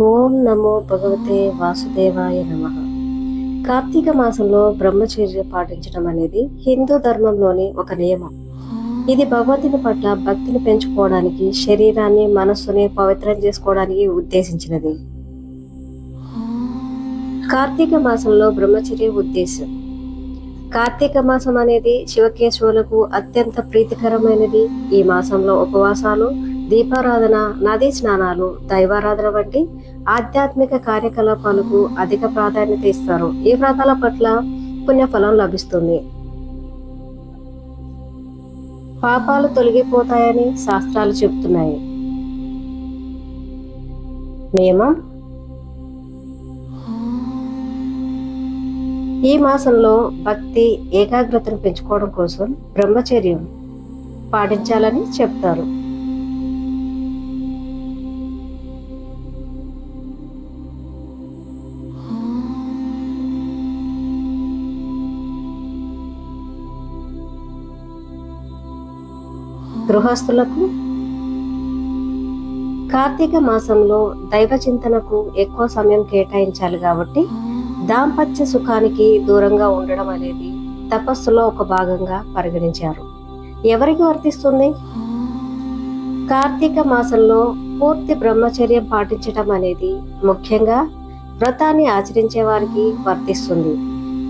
ఓం నమో భగవతే వాసుదేవాయ నమ. కార్తీక మాసంలో బ్రహ్మచర్య పాటించడం అనేది హిందూ ధర్మంలోని ఒక నియమం. ఇది భగవంతుని పట్ల భక్తిని పెంచుకోవడానికి శరీరాన్ని మనస్సుని పవిత్రం చేసుకోవడానికి ఉద్దేశించినది. కార్తీక మాసంలో బ్రహ్మచర్య ఉద్దేశం. కార్తీక మాసం అనేది శివకేశవులకు అత్యంత ప్రీతికరమైనది. ఈ మాసంలో ఉపవాసాలు దీపారాధన నదీ స్నానాలు దైవారాధన వంటి ఆధ్యాత్మిక కార్యకలాపాలకు అధిక ప్రాధాన్యత ఇస్తారు. ఈ వ్రతాల పట్ల పుణ్యఫలం లభిస్తుంది. పాపాలు తొలగిపోతాయని శాస్త్రాలు చెబుతున్నాయి. నియమం? ఈ మాసంలో భక్తి ఏకాగ్రతను పెంచుకోవడం కోసం బ్రహ్మచర్యం పాటించాలని చెప్తారు. గృహస్థులకు? కార్తీక మాసంలో దైవ చింతనకు ఎక్కువ సమయం కేటాయించాలి కాబట్టి దాంపత్య సుఖానికి దూరంగా ఉండడం అనేది తపస్సులో ఒక భాగంగా పరిగణించారు. ఎవరికి వర్తిస్తుంది? కార్తీక మాసంలో పూర్తి బ్రహ్మచర్యం పాటించడం అనేది ముఖ్యంగా వ్రతాన్ని ఆచరించే వారికి వర్తిస్తుంది.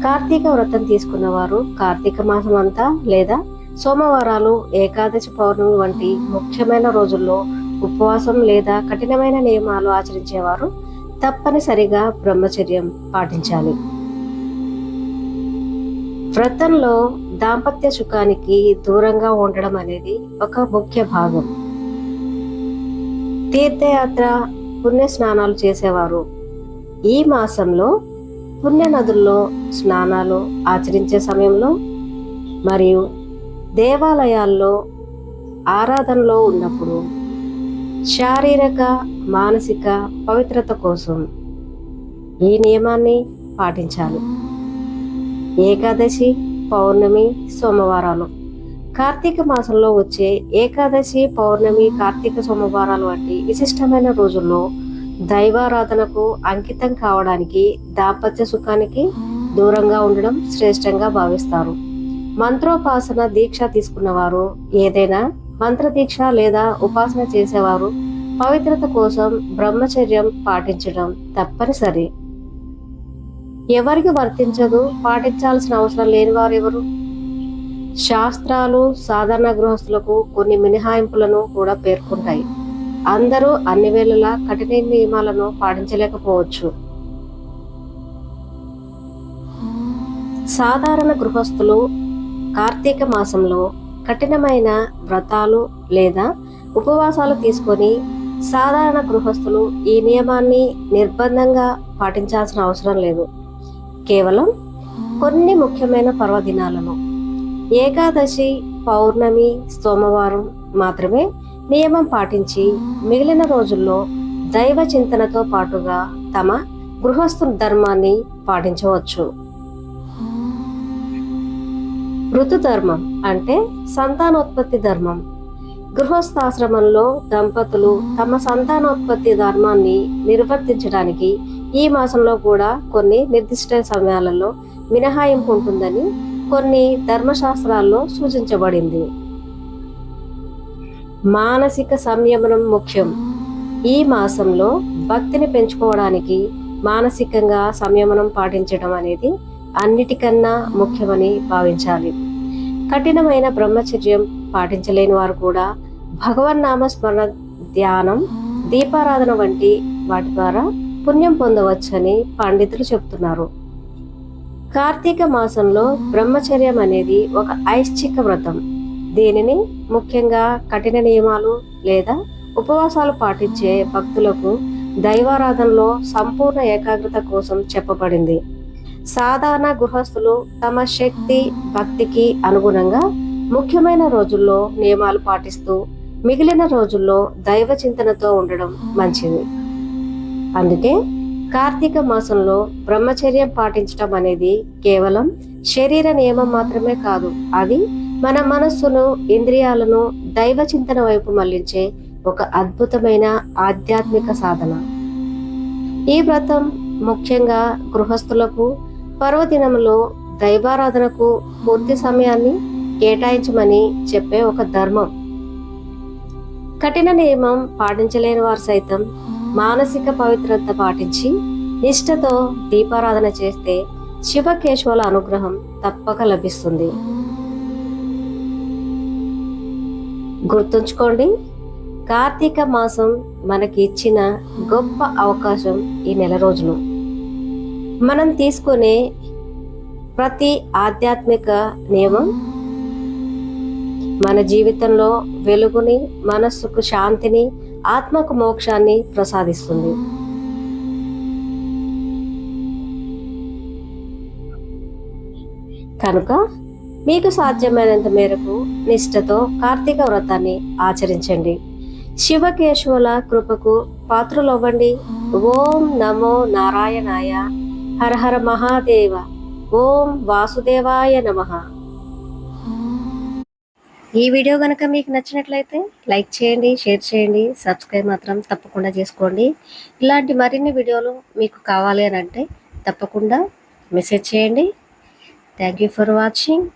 కార్తీక వ్రతం తీసుకున్న వారు కార్తీక మాసం అంతా లేదా సోమవారాలు ఏకాదశి పౌర్ణమి వంటి ముఖ్యమైన రోజుల్లో ఉపవాసం లేదా కఠినమైన నియమాలు ఆచరించేవారు తప్పనిసరిగా బ్రహ్మచర్యం పాటించాలి. వ్రతంలో దాంపత్య సుఖానికి దూరంగా ఉండడం అనేది ఒక ముఖ్య భాగం. తీర్థయాత్ర పుణ్య స్నానాలు చేసేవారు. ఈ మాసంలో పుణ్య నదుల్లో స్నానాలు ఆచరించే సమయంలో మరియు దేవాలయాల్లో ఆరాధనలో ఉన్నప్పుడు శారీరక మానసిక పవిత్రత కోసం ఈ నియమాన్ని పాటించాలి. ఏకాదశి పౌర్ణమి సోమవారాలు. కార్తీక మాసంలో వచ్చే ఏకాదశి పౌర్ణమి కార్తీక సోమవారాలు వంటి విశిష్టమైన రోజుల్లో దైవారాధనకు అంకితం కావడానికి దాంపత్య సుఖానికి దూరంగా ఉండడం శ్రేష్టంగా భావిస్తారు. మంత్రోపాసన దీక్ష తీసుకున్నవారు ఏదైనా మంత్ర దీక్ష లేదా ఉపాసన చేసేవారు పవిత్రత కోసం బ్రహ్మచర్యం పాటించడం తప్పనిసరి. ఎవరికి వర్తించదు పాటించాల్సిన అవసరం లేని వారు ఎవరు? శాస్త్రాలు సాధారణ గృహస్థులకు కొన్ని మినహాయింపులను కూడా పేర్కొంటాయి. అందరూ అన్ని వేళలా కఠిన నియమాలను పాటించలేకపోవచ్చు. సాధారణ గృహస్థులు కార్తీక మాసంలో కఠినమైన వ్రతాలు లేదా ఉపవాసాలు తీసుకొని సాధారణ గృహస్థులు ఈ నియమాన్ని నిర్బంధంగా పాటించాల్సిన అవసరం లేదు. కేవలం కొన్ని ముఖ్యమైన పర్వదినాలను. ఏకాదశి పౌర్ణమి సోమవారం మాత్రమే నియమం పాటించి మిగిలిన రోజుల్లో దైవ చింతనతో పాటుగా తమ గృహస్థు ధర్మాన్ని పాటించవచ్చు. ధర్మం అంటే సంతానోత్పత్తి ధర్మం. గృహస్థాశ్రమంలో దంపతులు తమ సంతానోత్పత్తి ధర్మాన్ని నిర్వర్తించడానికి ఈ మాసంలో కూడా కొన్ని నిర్దిష్ట సమయాలలో మినహాయింపు ఉంటుందని కొన్ని ధర్మశాస్త్రాల్లో సూచించబడింది. మానసిక సంయమనం ముఖ్యం. ఈ మాసంలో భక్తిని పెంచుకోవడానికి మానసికంగా సంయమనం పాటించడం అనేది అన్నిటికన్నా ముఖ్యమని భావించాలి. కఠినమైన బ్రహ్మచర్యం పాటించలేని వారు కూడా భగవన్నామ స్మరణ ధ్యానం దీపారాధన వంటి వాటి ద్వారా పుణ్యం పొందవచ్చని పండితులు చెప్తున్నారు. కార్తీక మాసంలో బ్రహ్మచర్యం అనేది ఒక ఐశ్చిక వ్రతం. దీనిని ముఖ్యంగా కఠిన నియమాలు లేదా ఉపవాసాలు పాటించే భక్తులకు దైవారాధనలో సంపూర్ణ ఏకాగ్రత కోసం చెప్పబడింది. సాధారణ గృహస్థులు తమ శక్తి భక్తికి అనుగుణంగా ముఖ్యమైన రోజుల్లో నియమాలు పాటిస్తూ మిగిలిన రోజుల్లో దైవ చింతనతో ఉండడం మంచిది. అందుకే కార్తీక మాసంలో బ్రహ్మచర్యం పాటించడం అనేది కేవలం శరీర నియమం మాత్రమే కాదు అది మన మనస్సును ఇంద్రియాలను దైవ చింతన వైపు మళ్ళించే ఒక అద్భుతమైన ఆధ్యాత్మిక సాధన. ఈ వ్రతం ముఖ్యంగా గృహస్థులకు పర్వదినంలో దైవారాధనకు పూర్తి సమయాన్ని కేటాయించమని చెప్పే ఒక ధర్మం. కఠిన నియమం పాటించలేని వారు సైతం మానసిక పవిత్రత పాటించి నిష్ఠతో దీపారాధన చేస్తే శివకేశవుల అనుగ్రహం తప్పక లభిస్తుంది. గుర్తుంచుకోండి కార్తీక మాసం మనకి ఇచ్చిన గొప్ప అవకాశం ఈ నెల రోజులు మనం తీసుకునే ప్రతి ఆధ్యాత్మిక నియమం మన జీవితంలో వెలుగుని మనస్సుకు శాంతిని ఆత్మకు మోక్షాన్ని ప్రసాదిస్తుంది. కనుక మీకు సాధ్యమైనంత మేరకు నిష్ఠతో కార్తీక వ్రతాన్ని ఆచరించండి. శివకేశవుల కృపకు పాత్రలవ్వండి. ఓం నమో నారాయణాయ హర హర మహాదేవ. ఓం వాసుదేవాయ నమః. ఈ వీడియో కనుక మీకు నచ్చినట్లయితే లైక్ చేయండి షేర్ చేయండి సబ్స్క్రైబ్ మాత్రం తప్పకుండా చేసుకోండి. ఇలాంటి మరిన్ని వీడియోలు మీకు కావాలి అని అంటే తప్పకుండా మెసేజ్ చేయండి. Thank you for watching